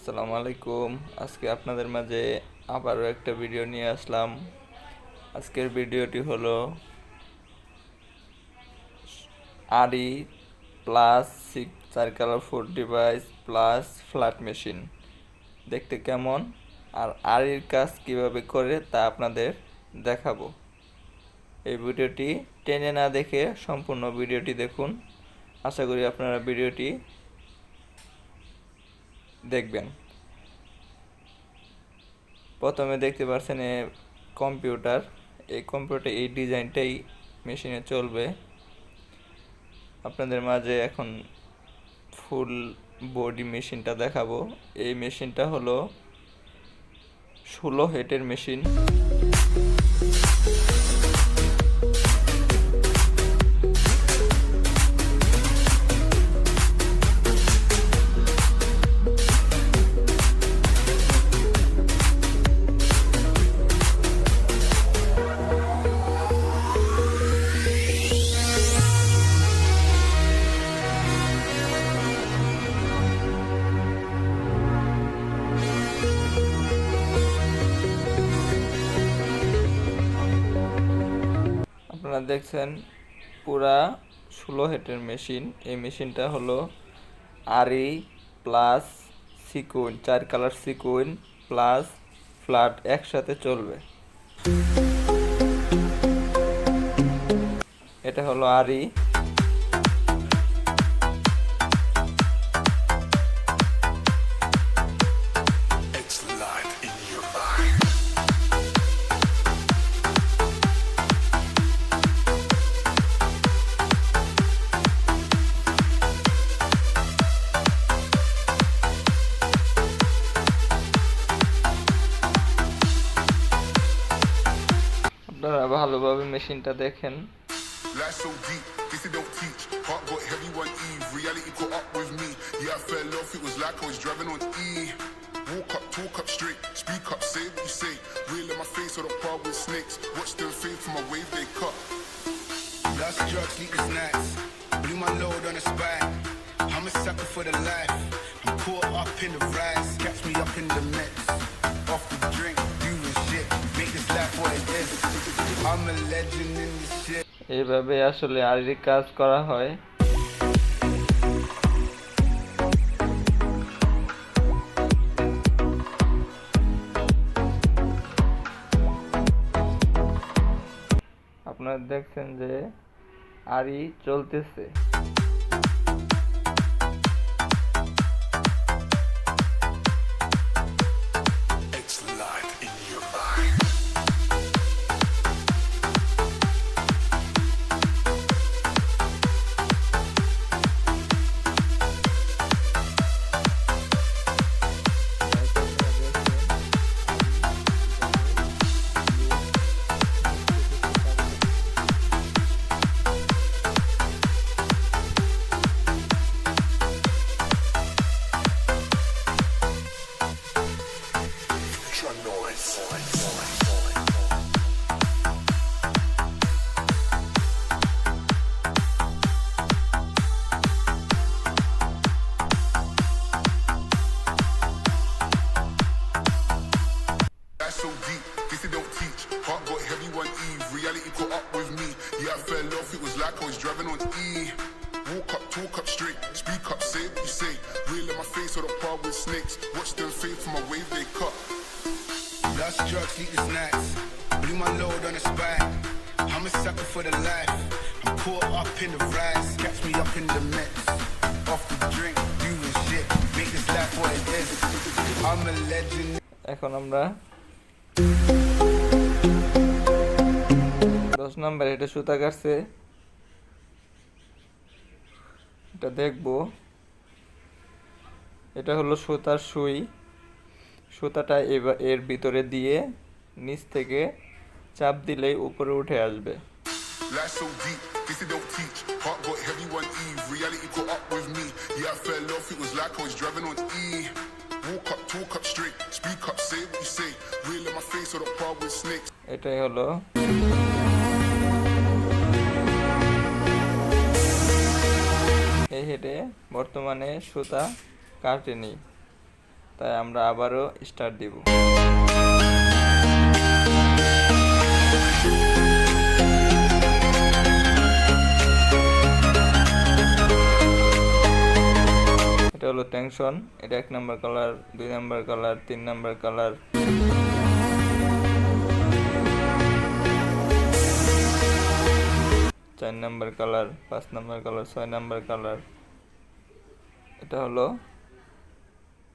আসসালামু আলাইকুম। আজকে আপনাদের মাঝে আবারও একটা ভিডিও নিয়ে আসলাম। আজকের ভিডিওটি হলো aari plus six circular foot device plus flat machine. দেখতে কেমন? আর আরির কাজ কীভাবে করে তা আপনাদের দেখাবো। এই ভিডিওটি টেনে না দেখে সম্পূর্ণ ভিডিওটি দেখুন। আশা করি আপনারা ভিডিওটি দেখবেন। প্রথমে দেখতে পাচ্ছেন এ কম্পিউটার, এই কম্পিউটার, এই ডিজাইনটাই মেশিনে চলবে। আপনাদের মাঝে এখন ফুল বডি মেশিনটা দেখাবো। এই মেশিনটা হলো ষোলো হেটের মেশিন। দেখছেন, পুরা ষোলো হেটের মেশিন। এই মেশিনটা হলো আরি প্লাস সিকুইন, চার কালার সিকুইন প্লাস ফ্ল্যাট একসাথে চলবে। এটা হলো আরি ভালোভাবে মেশিনটা দেখেন Life so deep, this it don't teach. Heart got heavy one eve, reality caught up with me. Yeah, I fell off, it was like I was driving on E. Walk up, talk up straight, speak up, say what you say. Real in my face or the par with snakes. Watch them fade from my wave they cut. Lost drugs, sleepless nights. Blew my load on the spine. I'm a sucker for the life. I'm caught up in the rise. Catch me up in the mix. Off the drink, doing shit. Make this life what it is. এইভাবে আসলে আরির কাজ করা হয়। আপনারা দেখছেন যে আরি চলতেছে। so deep, this it don't teach. Heart got heavy one eve, reality caught up with me. Yeah, I fell off, it was like I was driving on E. Walk up, talk up straight, speak up, say what you say. Real in my face or the par with snakes. Watch them fade from my wave they cut. Lost drugs, sleepless nights. Blew my load on the spine. I'm a sucker for the life. I'm caught up in the rise. Catch me up in the mix. Off the drink, doing shit. Make this life what it is. I'm a legend. এখন আমরা দশ নম্বর এটা সুতা কাটছে এটা দেখব এটা হলো সুতার সুই সুতাটা এবার এর ভিতরে দিয়ে নিচ থেকে চাপ দিলেই উপরে উঠে আসবে Life so deep, this it don't teach. Heart got heavy one eve, reality caught up with me. Yeah, I fell off, it was like I was driving on E. Walk up, talk up straight, speak up, say what you say. Real in my face or the par with snakes. এটাই হলো এই হেডে বর্তমানে সুতা কাটেনি তাই আমরা আবারও স্টার্ট দিব। এটা হলো টেনশন এটা এক নাম্বার কালার দুই নাম্বার কালার তিন নাম্বার কালার চার নাম্বার কালার পাঁচ নাম্বার কালার ছয় নাম্বার কালার এটা হলো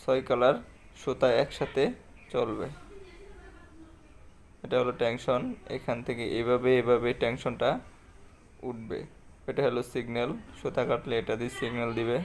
ছয় কালার সুতা একসাথে চলবে। এটা হলো ট্যাংশন এখান থেকে এভাবে এভাবে ট্যাংশনটা উঠবে। এটা হলো সিগন্যাল সুতা কাটলে এটা দিয়ে সিগন্যাল দিবে।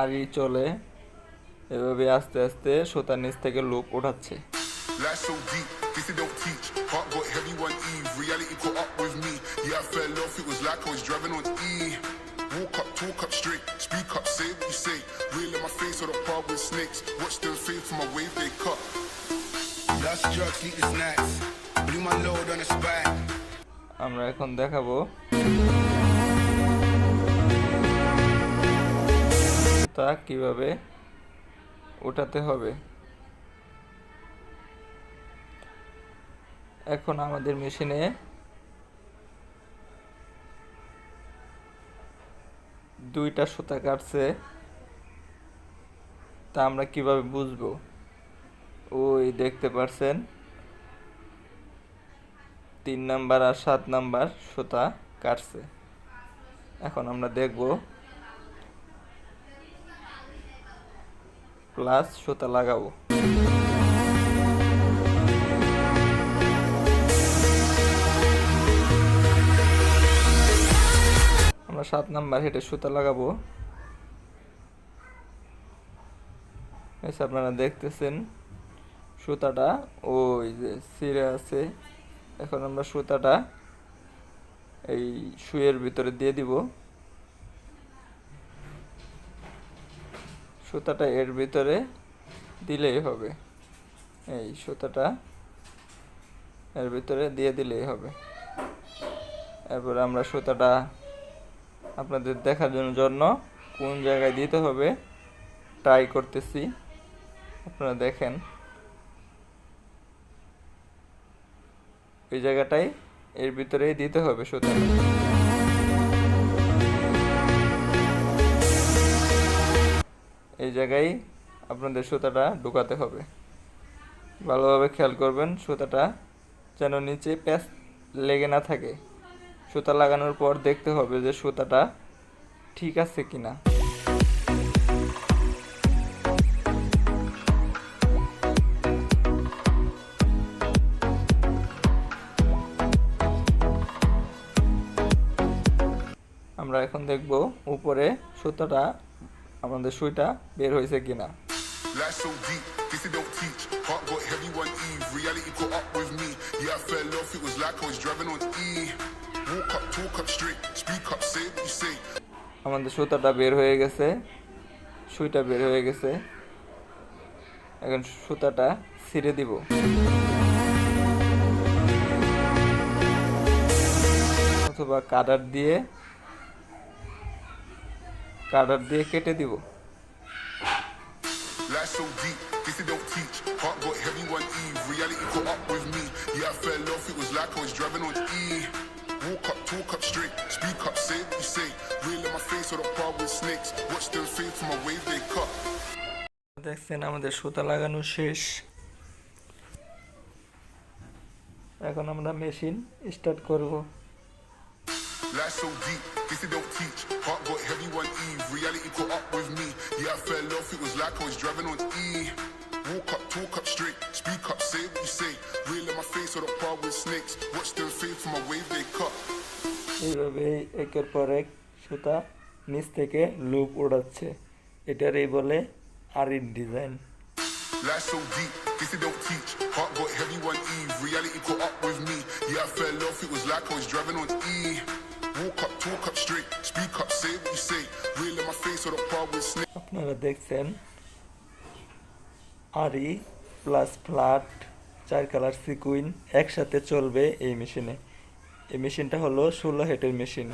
আড়ি চলে এভাবে আস্তে আস্তে সুতার নিচ থেকে loop E. Walk up, talk up straight, speak up, say what you say. Real in my face or the part with snakes. Watch them fade from my wave they cut. Lost drugs, sleepless nights. Blew my load on the spine. আমরা এখন দেখাবো তা কীভাবে ওঠাতে হবে? এখন আমাদের মেশিনে দুইটা সুতা কাটছে। তা আমরা কীভাবে বুঝব? ওই দেখতে পারছেন? তিন নাম্বার আর সাত নাম্বার সুতা কাটছে। এখন আমরা দেখব প্লাস সুতা লাগাবো। আমরা সাত নাম্বার হেঁটে সুতা লাগাবো। এসে আপনারা দেখতেছেন, সুতাটা ওই যে ছিঁড়ে আছে। এখন আমরা সুতাটা এই সুইয়ের ভিতরে দিয়ে দিব। সুতাটা এর ভিতরে দিলেই হবে। এই সুতাটা এর ভিতরে দিয়ে দিলেই হবে। এরপর আমরা সুতাটা আপনাদের দেখার জন্য কোন জায়গায় দিতে হবে ট্রাই করতেছি। আপনারা দেখেন। ওই জায়গাটাই এর ভিতরেই দিতে হবে সুতাটা জায়গায় আপনাদের সুতাটা ঢুকাতে হবে। ভালোভাবে খেয়াল করবেন, সুতাটা যেন নিচে প্যাচ লেগে না থাকে। সুতা লাগানোর পর দেখতে হবে যে সুতাটা ঠিক আছে কি না আমরা এখন দেখব উপরে সুতাটা আমাদের সুইটা বের হয়েছে কিনা? আমাদের সুতাটা বের হয়ে গেছে। সুইটা বের হয়ে গেছে। এখন সুতাটা ছিঁড়ে দিব। অথবা কাটার দিয়ে কাটার দিয়ে কেটে দিব E. দেখছেন আমাদের সুতা লাগানো শেষ এখন আমরা মেশিন স্টার্ট করব Life so deep, guess they don't teach. Heart got heavy one eve, reality caught up with me. Yeah, I fell off, it was like I was driving on E. Walk up, talk up straight, speak up, say what you say. Real in my face, or the par with snakes. Watch them fade from my wave they cut. এইভাবে একের পর এক সুতা নিচ থেকে loop ওড়াচ্ছে এটারই বলে আরির design Life so deep, guess they don't teach. Heart got heavy one eve, reality caught up with me. Yeah, I fell off, it was like I was driving on E. আপনারা দেখছেন aari plus flat চার colour sequin একসাথে চলবে এই মেশিনে এই মেশিনটা হলো ষোলো হেটের মেশিন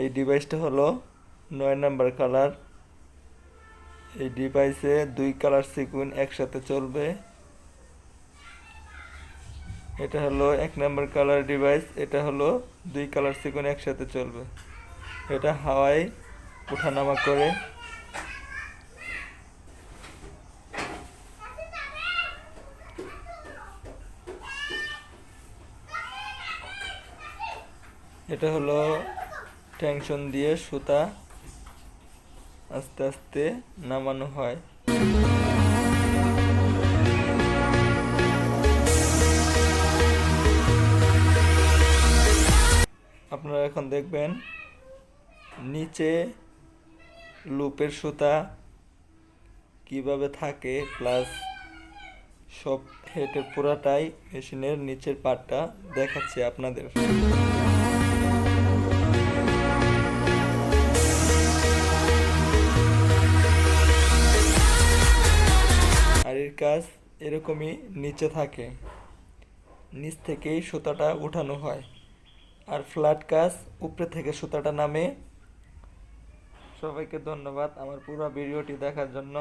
এই ডিভাইসটা হলো নয় নাম্বার কালার এই ডিভাইসে দুই কালার সিকুইন একসাথে চলবে। এটা হলো এক নাম্বার কালার ডিভাইস এটা হলো দুই কালার সিকুইন একসাথে চলবে। এটা হাওয়ায় ওঠানামা করে। এটা হলো টেনশন দিয়ে সুতা আস্তে আস্তে নামানো হয়। এখন দেখবেন নিচে লুপের সুতা কীভাবে থাকে প্লাস সব হেটের পুরাটাই মেশিনের নিচের পার্টটা দেখাচ্ছে আপনাদের। আর এর কাজ এরকমই নিচে থাকে। নিচ থেকেই সুতাটা উঠানো হয়। আর ফ্ল্যাট কাজ উপরে থেকে সুতাটা নামে। সবাইকে ধন্যবাদ আমার পুরো ভিডিওটি দেখার জন্য।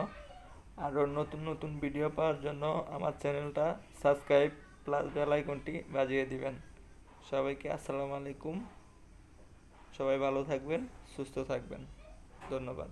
আরও নতুন নতুন ভিডিও পাওয়ার জন্য আমার চ্যানেলটা সাবস্ক্রাইব প্লাস বেল আইকনটি বাজিয়ে দিবেন। সবাইকে আসসালামু আলাইকুম। সবাই ভালো থাকবেন, সুস্থ থাকবেন। ধন্যবাদ।